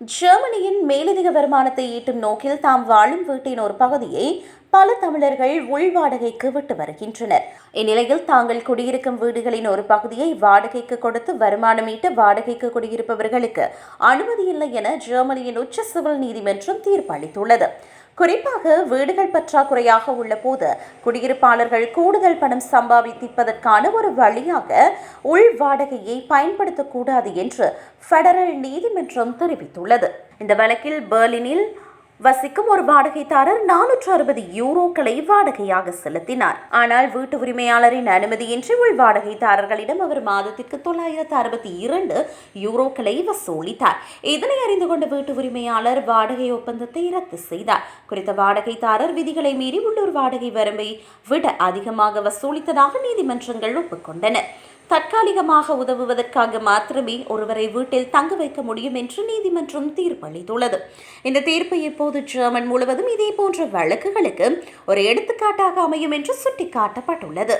ஜெர்மனியின் மேலதிக வருமானத்தை ஈட்டும் நோக்கில் தாம் வாழும் வீட்டின் ஒரு பகுதியை பல தமிழர்கள் உள்வாடகைக்கு விட்டு வருகின்றனர். இந்நிலையில் தாங்கள் குடியிருக்கும் வீடுகளின் ஒரு பகுதியை வாடகைக்கு கொடுத்து வருமானம் ஈட்ட வாடகைக்கு குடியிருப்பவர்களுக்கு அனுமதி இல்லை என ஜெர்மனியின் உச்ச சிவில் நீதிமன்றம் தீர்ப்பளித்துள்ளது. குறிப்பாக வீடுகள் பற்றாக்குறையாக உள்ள போது குடியிருப்பாளர்கள் கூடுதல் பணம் சம்பாதிப்பதற்கான ஒரு வழியாக உள் வாடகையை பயன்படுத்தக்கூடாது என்று ஃபெடரல் நீதிமன்றம் தெரிவித்துள்ளது. இந்த வழக்கில் பெர்லினில் வசிக்கும் ஒரு வாடகைதாரர் நானூற்று அறுபது யூரோக்களை வாடகையாக செலுத்தினார். ஆனால் வீட்டு உரிமையாளரின் அனுமதியின்றி உள் வாடகைதாரர்களிடம் அவர் மாதத்திற்கு தொள்ளாயிரத்து அறுபத்தி இரண்டு யூரோக்களை வசூலித்தார். இதனை அறிந்து கொண்ட வீட்டு உரிமையாளர் வாடகை ஒப்பந்தத்தை ரத்து செய்தார். குறித்த வாடகைதாரர் விதிகளை மீறி உள்ளூர் வாடகை வரம்பை விட அதிகமாக வசூலித்ததாக நீதிமன்றங்கள் ஒப்புக்கொண்டன. தற்காலிகமாக உதவுவதற்காக மாத்திரமே ஒருவரை வீட்டில் தங்க வைக்க முடியும் என்று நீதிமன்றம் தீர்ப்பளித்துள்ளது. இந்த தீர்ப்பு இப்போது ஜெர்மன் முழுவதும் இதே போன்ற வழக்குகளுக்கு ஒரு எடுத்துக்காட்டாக அமையும் என்று சுட்டிக்காட்டப்பட்டுள்ளது.